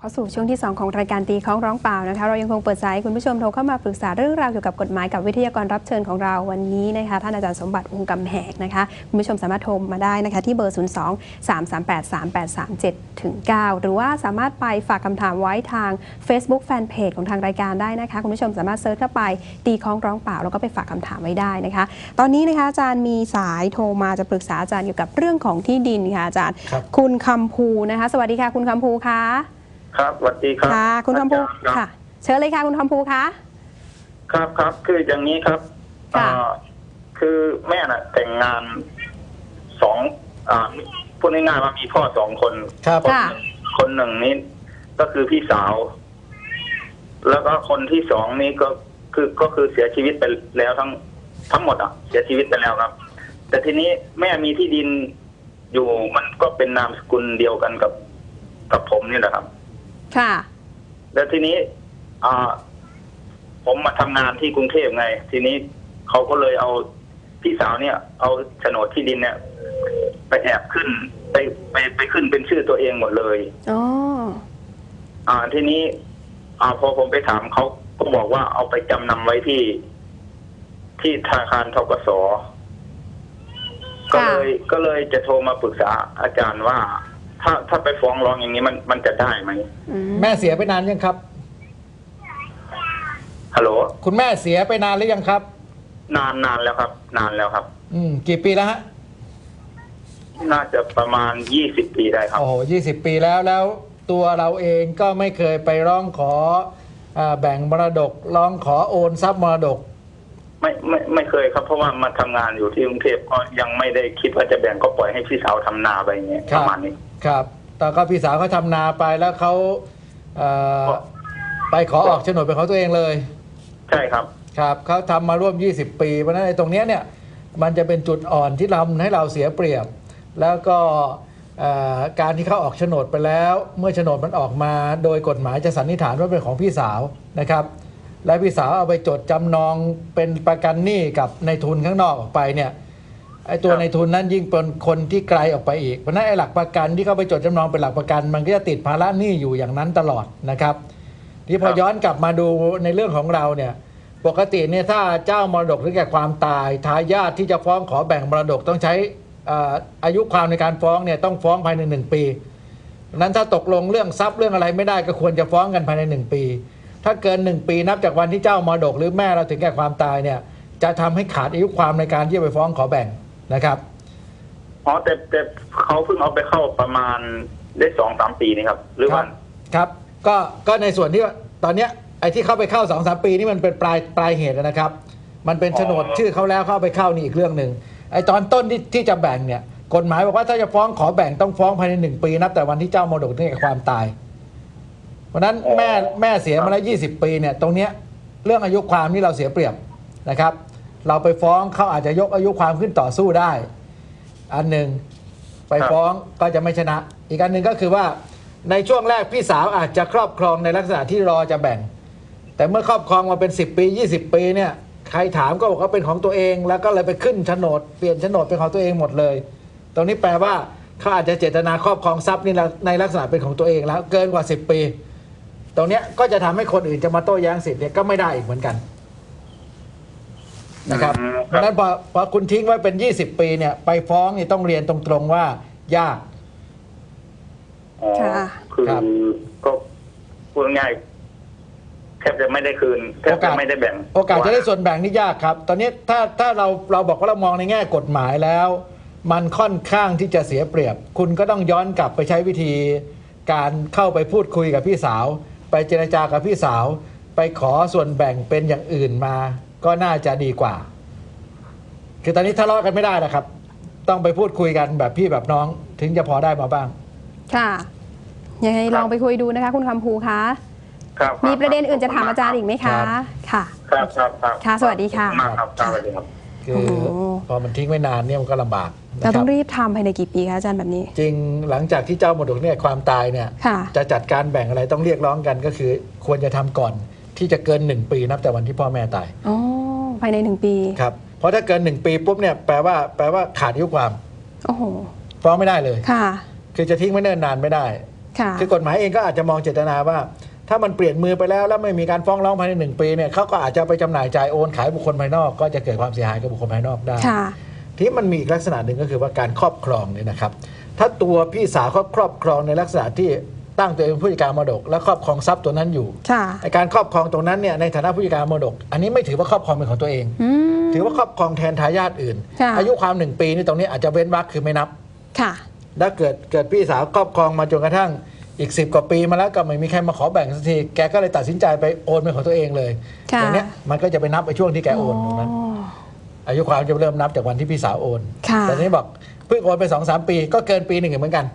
เข้าสู่ช่วงที่ 2 ของรายการตีค้องร้องเปล่านะคะ เรายังคงเปิดสายให้คุณผู้ชมโทรเข้ามาปรึกษาเรื่องราวเกี่ยวกับกฎหมายกับวิทยากรรับเชิญของเราวันนี้นะคะท่านอาจารย์สมบัติวงศ์กำแหกนะคะคุณผู้ชมสามารถโทรมาได้นะคะที่เบอร์ 0 2 3 3 8 3 8 3 7ถึง9หรือว่าสามารถไปฝากคำถามไว้ทาง Facebook Fanpage ของทางรายการได้นะคะ คุณผู้ชมสามารถเซิร์ชเข้าไปตีค้องร้องเปล่าแล้วก็ไปฝากคำถามไว้ได้นะคะ ตอนนี้นะคะอาจารย์มีสายโทรมาจะปรึกษาอาจารย์เกี่ยวกับเรื่องของที่ดินค่ะอาจารย์ครับคุณคำภูนะคะ สวัสดีค่ะ คุณคำภูคะ ครับสวัสดีครับค่ะ คุณคำภูอาจารย์รับค่ะ เชิญเลยค่ะ คุณคำภูคะครับครับคืออย่างนี้ครับค่ะอ่าคือแม่น่ะ แต่งงานสองอ่าพูดง่ายๆว่ามีพ่อสองคนครับคนหนึ่งคนหนึ่งนี้ก็คือพี่สาว แล้วก็คนที่สองนี้ก็คือก็คือเสียชีวิตไปแล้วทั้งทั้งหมดอะ เสียชีวิตไปแล้วครับ แต่ทีนี้แม่มีที่ดินอยู่มันก็เป็นนามสกุลเดียวกันกับกับผมนี่แหละครับ ค่ะ แล้วทีนี้อ่าผมมาทำงานที่กรุงเทพไง ทีนี้เขาก็เลยเอาพี่สาวเนี่ย เอาโฉนดที่ดินเนี่ย ไปแอบขึ้นไปไปไปขึ้นเป็นชื่อตัวเองหมดเลยอ๋ออ่าทีนี้ อ่าพอผมไปถามเขาก็บอกว่าเอาไปจำนำไว้ที่ ที่ธนาคารทกส ก็เลยก็เลยจะโทรมาปรึกษาอาจารย์ว่า ถ้าถ้าไปฟ้องร้องอย่างนี้มันมันจะได้ไหมอืมแม่เสียไปนานยังครับ ฮัลโหล คุณแม่เสียไปนานหรือยังครับ นานนานแล้วครับ นานแล้วครับ อืม กี่ปีแล้วฮะ น่าจะประมาณยี่สิบปีได้ครับ โอ้โหยี่สิบปีแล้วแล้วตัวเราเองก็ไม่เคยไปร้องขออาแบ่งมรดกร้องขอโอนทรัพย์มรดก ไม่ไม่ไม่เคยครับ เพราะว่ามาทำงานอยู่ที่กรุงเทพก็ยังไม่ได้คิดว่าจะแบ่งก็ปล่อยให้พี่สาวทำนาไปอย่างเงี้ยครัปบระมาณนี้ ครับแต่ก็พี่สาวเขาทำนาไปแล้วเขาเอ่อครับไปขอออกโฉนดเป็นของตัวเองเลย ใช่ครับ ครับเขาทำมาร่วม 20 ปีเพราะฉะนั้นไอ้ตรงเนี้ยเนี่ยมันจะเป็นจุดอ่อนที่ทำให้เราเสียเปรียบ แล้วก็เอ่อการที่เขาออกโฉนดไปแล้ว เมื่อโฉนดมันออกมาโดยกฎหมายจะสันนิษฐานว่าเป็นของพี่สาวนะครับ และพี่สาวเอาไปจดจำนองเป็นประกันหนี้กับในทุนข้างนอกออกไปเนี่ย ไอ้ตัวครับในทุนนั้นยิ่งเป็นคนที่ไกลออกไปอีก เพราะฉะนั้นไอ้หลักประกันที่เขาไปจดจำนองเป็นหลักประกัน มันก็จะติดภาระหนี้อยู่อย่างนั้นตลอดนะครับ ที่พอย้อนกลับมาดูในเรื่องของเราเนี่ยปกติเนี่ยถ้าเจ้ามรดกหรือแก่ความตายทายาทที่จะฟ้องขอแบ่งมรดกต้องใช้เอ่ออายุความในการฟ้องเนี่ยต้องฟ้องภายในหนึ่งปีดังนั้นถ้าตกลงเรื่องทรัพย์เรื่องอะไรไม่ได้ก็ควรจะฟ้องกันภายในหนึ่งปี ถ้าเกินหนึ่งปีนับจากวันที่เจ้ามรดกหรือแม่เราถึงแก่ความตายเนี่ยจะทำให้ขาดอายุความในการที่จะไปฟ้องขอแบ่ง นะครับอ๋อแต่แต่เขาเพิ่งเอาไปเข้าประมาณได้สองสามปีนี่ครับ หรือว่าครับ ก็ก็ในส่วนที่ว่าตอนเนี้ยไอ้ที่เข้าไปเข้าสองสามปีนี่มันเป็นปลายปลายเหตุนะครับ มันเป็นโฉนดชื่อเขาแล้วเข้าไปเข้านี่อีกเรื่องหนึ่งไอ้ตอนต้นที่ที่จะแบ่งเนี่ยกฎหมายบอกว่าถ้าจะฟ้องขอแบ่งต้องฟ้องภายในหนึ่งปีนับแต่วันที่เจ้ามรดกถึงแก่ความตาย เพราะฉะนั้นแม่แม่เสียมาแล้วยี่สิบปีเนี่ยตรงเนี้ยเรื่องอายุความนี่เราเสียเปรียบนะครับ เราไปฟ้องเขาอาจจะยกอายุความขึ้นต่อสู้ได้ อันหนึ่งไปฟ้องก็จะไม่ชนะ อีกอันหนึ่งก็คือว่าในช่วงแรกพี่สาวอาจจะครอบครองในลักษณะที่รอจะแบ่ง แต่เมื่อครอบครองมาเป็น 10 ปี 20 ปีเนี่ยใครถามก็บอกว่าเป็นของตัวเอง แล้วก็เลยไปขึ้นโฉนดเปลี่ยนโฉนดเป็นของตัวเองหมดเลย ตรงนี้แปลว่าเขาอาจจะเจตนาครอบครองทรัพย์นี่ในลักษณะเป็นของตัวเองแล้วเกินกว่า 10 ปี ตรงนี้ก็จะทำให้คนอื่นจะมาโต้แย้งสิทธิ์เนี่ยก็ไม่ได้อีกเหมือนกัน นะครับอืมเพราะฉะนั้นพอพอคุณทิ้งไว้เป็น 20 ปีเนี่ยไปฟ้องนี่ต้องเรียนตรงๆว่ายาก อ๋อค่ะ คือครับ ก็พูดง่ายๆแทบจะไม่ได้คืนแทบจะไม่ได้แบ่งโอกาสจะได้ส่วนแบ่งนี่ยากครับ ตอนนี้ถ้าถ้าเราเราบอกว่าเรามองในแง่กฎหมายแล้ว มันค่อนข้างที่จะเสียเปรียบ คุณก็ต้องย้อนกลับไปใช้วิธี การเข้าไปพูดคุยกับพี่สาว ไปเจรจากับพี่สาว ไปขอส่วนแบ่งเป็นอย่างอื่นมา ก็น่าจะดีกว่า คือตอนนี้ทะเลาะกันไม่ได้นะครับ ต้องไปพูดคุยกันแบบพี่แบบน้อง ถึงจะพอได้มาบ้าง ค่ะ ยังไงลองไปคุยดูนะคะ คุณคำภูคะ ครับมีประเด็นอื่นจะถามอาจารย์อีกไหมครัคะบค่ะ ครับครับครับค่ะสวัสดีค่ะขอบณมากครับครับสวัสดีครับ คือโอ้โห พอมันทิ้งไว้นานเนี่ยมันก็ลำบากนะเราคต้รัอบงรีบทำภายในกี่ปีคะอาจารย์แบบนี้ จริงหลังจากที่เจ้ามรดกเนี่ยความตายเนี่ย ค่ะ จะจัดการแบ่งอะไรต้องเรียกร้องกันก็คือ ควรจะทำก่อน ที่จะเกิน 1 ปีนับแต่วันที่พ่อแม่ตายอ๋อภายในหนึ่งปีครับเพราะถ้าเกิน 1 ปีปุ๊บเนี่ยแปลว่าแปลว่าขาดอายุความโอ้โหฟ้องไม่ได้เลยค่ะ คือจะทิ้งไว้เนิ่นนานไม่ได้ค่ะคือกฎหมายเองก็อาจจะมองเจตนาว่า ถ้ามันเปลี่ยนมือไปแล้วแล้วไม่มีการฟ้องร้องภายในหนึ่งปีเนี่ยเขาก็อาจจะไปจำหน่ายจ่ายโอนขายบุคคลภายนอก ก็จะเกิดความเสียหายกับบุคคลภายนอกได้ค่ะที่มันมีอีกลักษณะหนึ่งก็คือว่าการครอบครองเนี่ยนะครับ ถ้าตัวพี่สาวเขาครอบครองในลักษณะที่ ตั้งตัวเองเป็นผู้จัดการมรดก และครอบครองทรัพย์ตัวนั้นอยู่ค่ะในการครอบครองตรงนั้นเนี่ยในฐานะผู้จัดการมรดก อันนี้ไม่ถือว่าครอบครองเป็นของตัวเอง อืม ถือว่าครอบครองแทนทายาทอื่น ค่ะ อายุความหนึ่งปีนี่ตรงนี้อาจจะเว้นวรรคคือไม่นับ ค่ะแล้วเกิดเกิดพี่สาวครอบครองมาจนกระทั่งอีกสิบกว่าปีมาแล้วก็ไม่มีใครมาขอแบ่งสักทีแกก็เลยตัดสินใจไปโอนเป็นของตัวเองเลยค่ะ อย่างเนี้ยมันก็จะไปนับไปช่วงที่แกโอนตรงนั้น อายุความจะเริ่มนับจากวันที่พี่สาวโอน ค่ะ แต่ทีนี้บอกเพิ่งโอนไปสองสามปีก็เกินปีหนึ่งเหมือนกันค่ะ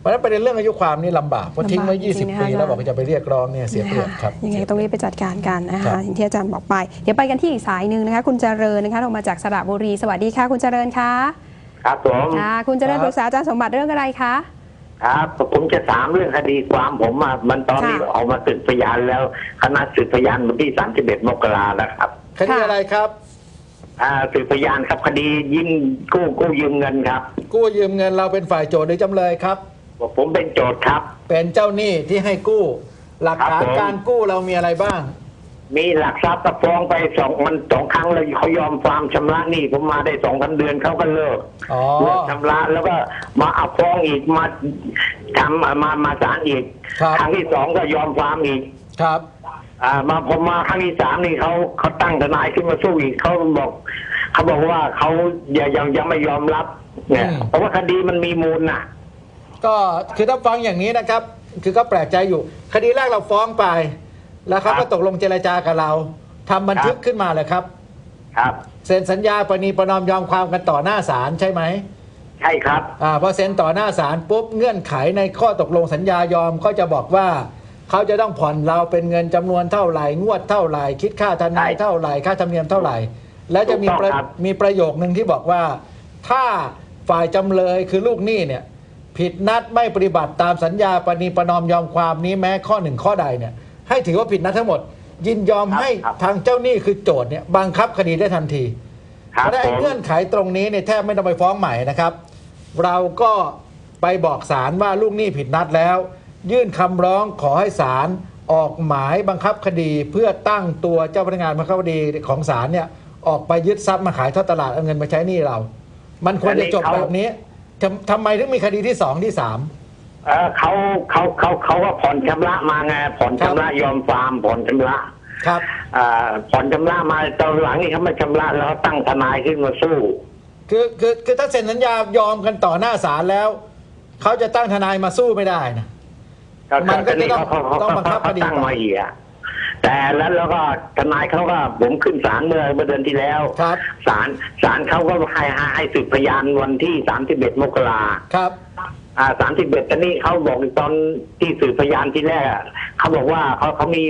เพราะฉะนั้นประเด็นเรื่องอายุความนี่ลำบากเพราะทิ้งไว้ลำบากจริงๆ20 ปีนะคะแล้วบอกว่าจะไปเรียกร้องเนี่ยเสียเปรียบครับยังไงต้องรีบไปจัดการกันนะครัคะบอย่างที่อาจารย์บอกไป เดี๋ยวไปกันที่อีกสายหนึ่งนะคะ คุณเจริญนะคะลงมาจากสระบุรี สวัสดีค่ะ คุณเจริญคะครับผมค่ะคุณเจริญปรึกษาอาจารย์สมบัติเรื่องอะไรคะครับผมจะถามเรื่องคดีความผมอะมันตอนนี้ค่ะออกมาสืบพยานแล้วคณะสืบพยานวันที่31มกราแล้วครับคดีอะไรครับ อ่าสืบพยานครับคดียิงกู้กู้ยืมเงินครับ กู้ยืมเงินเราเป็นฝ่ายโจทย์หรือจำเลยครับ ผมเป็นโจทย์ครับ เป็นเจ้าหนี้ที่ให้กู้ หลักฐานครับผม การกู้เรามีอะไรบ้าง มีหลักทรัพย์ตะฟ้องไปสองมันสองครั้งเลยเขายอมความชำระหนี้ผมมาได้สองสามเดือนเขาก็เลิกอ๋อ เลิกชำระแล้วก็มาเอาฟ้องอีกมาทำมามาศาลอีก ครับ ครั้งที่สองก็ยอมความอีก ครับ อ่า มาผมมาครั้งที่สามนี่เขาเขาตั้งทนายขึ้นมาสู้อีกเขาบอกเขาบอกว่าเขายังยังยังไม่ยอมรับ เนี่ยอืม เพราะว่าคดีมันมีมูลน่ะ ก็คือถ้าฟังอย่างนี้นะครับ คือก็แปลกใจอยู่ คดีแรกเราฟ้องไป แล้วเขาครัก็บตกลงเจรจากับเราทำบันทึกครับ ขึ้นมาเลยครับครับ เซ็นสัญญาปณีประนอมยอมความกันต่อหน้าศาลใช่ไหมใช่ครับ อ่าพอเซ็นต่อหน้าศาลปุ๊บเงื่อนไขในข้อตกลงสัญญายอมก็จะบอกว่า เขาจะต้องผ่อนเราเป็นเงินจำนวนเท่าไหร่งวดเท่าไหร่คิดค่าทนายใช่เท่าไหร่ค่าธรรมเนียมเท่าไหร่ แล้วจะมีถูกต้องประครับ มีประโยคนึงที่บอกว่า ถ้าฝ่ายจำเลยคือลูกหนี้เนี่ย ผิดนัดไม่ปฏิบัติตามสัญญาปณีประนอมยอมความนี้แม้ข้อหนึ่งข้อใดเนี่ย ให้ถือว่าผิดนัดทั้งหมด ยินยอมให้ทางเจ้าหนี้คือโจทย์เนี่ยบังคับคดีได้ทันที ครัเพบราะฉะนั้นผไอ้ม เงื่อนไขตรงนี้เนี่ยแทบไม่ต้องไปฟ้องใหม่นะครับ เราก็ไปบอกศาลว่าลูกหนี้ผิดนัดแล้ว ยื่นคำร้องขอให้ศาลออกหมายบังคับคดี เพื่อตั้งตัวเจ้าพนักงานบังคับคดีของศาลเนี่ยออกไปยึดทรัพย์มาขายทอดตลาดเอาเงินมาใช้หนี้เรา มันควรจะจบแบบนี้ทำทำไมถึงมีคดีที่สองที่สาม เออเขาเขาเขาเขาก็ผ่อนชำระมาไงผ่อนชำระยอมความผ่อนชำระครับอ่าผ่อนชำระมาตอนหลังนี่เขาไม่ชำระแล้วเขาตั้งทนายขึ้นมาสู้ คือคือคือถ้าเซ็นสัญญายอมกันต่อหน้าศาลแล้ว เขาจะตั้งทนายมาสู้ไม่ได้นะ มันก็จะต้องเขาเขาต้องบังคับคดีเขาตั้งมาอีกอะแต่แล้วแล้วก็ทนายเขาก็ผมขึ้นศาลเมื่อเมื่อเดือนที่แล้วครับ ศาลศาลเขาก็ให้ให้ให้สืบพยานวันที่สามสิบเอ็ดมกราครับ อ่าสามสิบเอ็ดตอนนี้เขาบอกตอนที่สืบพยานที่แรกอะเขาบอกว่าเขาเขามี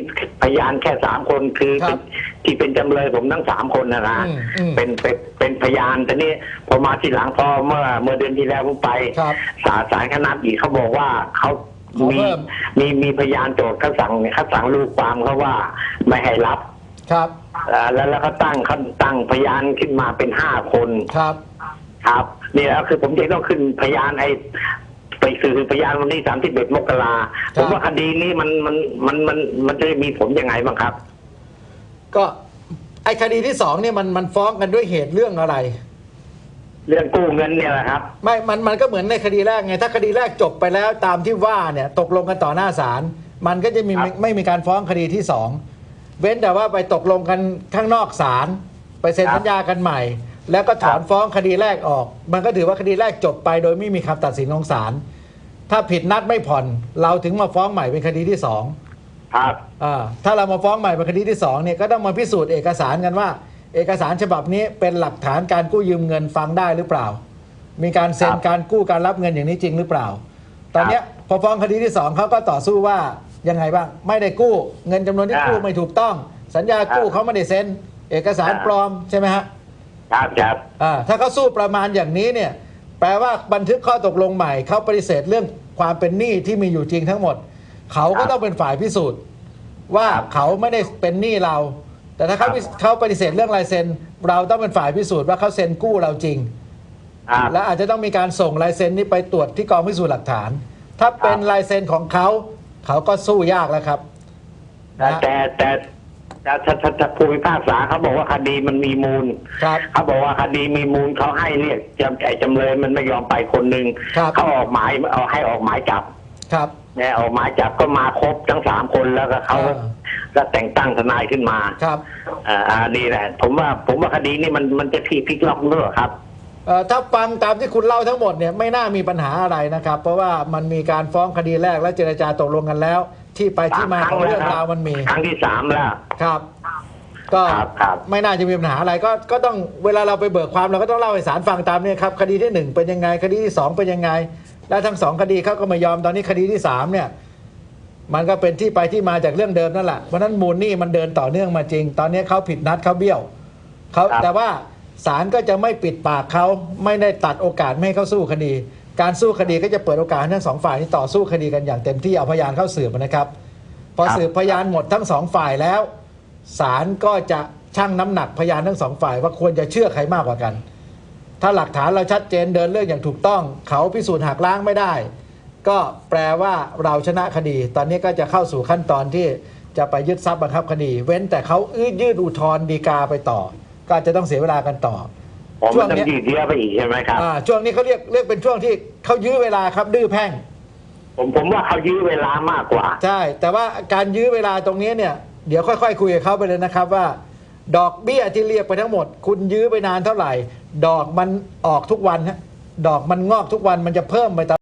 พยานแค่สามคนคือครับ ที่เป็นจำเลยผมทั้งสามคนนะนะ อืมอืมเป็นเป็นเป็นพยานแต่นี่พอมาทีหลังพอเมื่อเมื่อเดือนที่แล้วผมไปครับ ศาลศาลคณะอีกเขาบอกว่าเขา ขอมีเพิ่มมีมีพยานโจทย์เขาสั่งเขาสั่งลูกความเขาว่าไม่ให้รับครับอ่าแล้วแล้วเขาตั้งเขาตั้งพยานขึ้นมาเป็นห้าคนครับ ครับนี่แล้วคือผมจะต้องขึ้นพยานไอ้ไปสื่อพยานวันที่สามสิบเอ็ดมกราครัผบมว่าคดีนี้มันมันมันมันมันจะมีผลยังไงบ้างครับ ก็ไอ้คดีที่สองเนี่ยมันมันฟ้องกันด้วยเหตุเรื่องอะไร เรื่องกู้เงินเนี่ยแหละครับ ไม่ มัน มันก็เหมือนในคดีแรกไง ถ้าคดีแรกจบไปแล้วตามที่ว่าเนี่ยตกลงกันต่อหน้าศาล มันก็จะมีครับไม่ไม่มีการฟ้องคดีที่สอง เว้นแต่ว่าไปตกลงกันข้างนอกศาล ไปเซ็นสัญญากันใหม่ แล้วก็ถอนฟ้องคดีแรกออก มันก็ถือว่าคดีแรกจบไป โดยไม่มีคำตัดสินของศาล ถ้าผิดนัดไม่ผ่อน เราถึงมาฟ้องใหม่เป็นคดีที่สอง ครับ อ่าถ้าเรามาฟ้องใหม่เป็นคดีที่สองเนี่ยก็ต้องมาพิสูจน์เอกสารกันว่า เอกสารฉบับนี้เป็นหลักฐานการกู้ยืมเงินฟังได้หรือเปล่า มีการเซ็นครับ การกู้การรับเงินอย่างนี้จริงหรือเปล่า ตอนเนี้ยพอฟ้องคดีที่สองเขาก็ต่อสู้ว่ายังไงบ้าง ไม่ได้กู้ เงินจำนวนที่กู้ไม่ถูกต้อง สัญญากู้เขาไม่ได้เซ็นเอกสารปลอมใช่ไหมฮะ ครับครับ อ่าถ้าเขาสู้ประมาณอย่างนี้เนี่ย แปลว่าบันทึกข้อตกลงใหม่เขาปฏิเสธเรื่องความเป็นหนี้ที่มีอยู่จริงทั้งหมด เขาก็ต้องเป็นฝ่ายพิสูจน์ ว่าเขาไม่ได้เป็นหนี้เรา แต่ถ้าเขาเขาปฏิเสธเรื่องลายเซ็นเราต้องเป็นฝ่ายพิสูจน์ว่าเขาเซ็นกู้เราจริง ครับและอาจจะต้องมีการส่งลายเซ็นนี้ไปตรวจที่กองพิสูจน์หลักฐาน ถ้าเป็นลายเซ็นของเขาเขาก็สู้ยากแล้วครับ แต่นะแต่แต่แต่ถ้าถ้าถ้าผู้พิพากษาเขาบอกว่าคดีมันมีมูล ครับ เขาบอกว่าคดีมีมูลเขาให้เรียกจำไอ้จำเลยมันไม่ยอมไปคนหนึ่งครับ เขาออกหมายเอาให้ออกหมายจับครับ เนี่ยออกหมายจับก็มาครบทั้งสามคนแล้วก็เขาก็อ่า ก็แต่งตั้งทนายขึ้นมาครับอ่าอันนี้แหละ ผมว่าผมว่าคดีนี้มันมันจะพลิกพลิกล็อกด้วยครับ เอ่อถ้าฟังตามที่คุณเล่าทั้งหมดเนี่ยไม่น่ามีปัญหาอะไรนะครับ เพราะว่ามันมีการฟ้องคดีแรกและเจรจาตกลงกันแล้ว ที่ไปที่มาของเรื่องราวมันมีครั้งที่สามแล้ว ครับ ก็ครับครับ ไม่น่าจะมีปัญหาอะไรก็ก็ต้องเวลาเราไปเบิกความเราก็ต้องเล่าให้ศาลฟังตามเนี่ยครับคดีที่หนึ่งเป็นยังไงคดีที่สองเป็นยังไง และทั้งสองคดีเขาก็ไม่ยอมตอนนี้คดีที่สามเนี่ย มันก็เป็นที่ไปที่มาจากเรื่องเดิมนั่นแหละเพราะฉะนั้นมูลนี่มันเดินต่อเนื่องมาจริง ตอนนี้เขาผิดนัดเขาเบี้ยวเขาครับ แต่ว่าศาลก็จะไม่ปิดปากเขาไม่ได้ตัดโอกาสไม่ให้เขาสู้คดี การสู้คดีก็จะเปิดโอกาสให้ทั้งสองฝ่ายนี้ต่อสู้คดีกันอย่างเต็มที่เอาพยานเข้าสืบนะครับ พอสืบพยานหมดทั้งสองฝ่ายแล้วศาลก็จะชั่งน้ำหนักพยานทั้งสองฝ่ายว่าควรจะเชื่อใครมากกว่ากัน ถ้าหลักฐานเราชัดเจนเดินเรื่องอย่างถูกต้อง เขาพิสูจน์หักล้างไม่ได้ ก็แปลว่าเราชนะคดี ตอนนี้ก็จะเข้าสู่ขั้นตอนที่จะไปยึดทรัพย์บังคับคดี เว้นแต่เขาอื้อยืดอุทธรณ์ดีกาไปต่อ ก็อาจจะต้องเสียเวลากันต่อผมช่วมันงต้องเนี้ยยืดเยื้อไปอีกใช่ไหมครับ อ่าช่วงนี้เขาเรียกเรียกเป็นช่วงที่เขายื้อเวลาครับดื้อแพ่ง ผมผมว่าเขายื้อเวลามากกว่า ใช่ แต่ว่าการยื้อเวลาตรงนี้เนี่ย เดี๋ยวค่อย ๆ คุยกับเขาไปเลยนะครับว่า ดอกเบี้ยที่เรียกไปทั้งหมด คุณยื้อไปนานเท่าไหร่ ดอกมันออกทุกวันฮะดอกมันงอกทุกวันมันจะเพิ่มไปต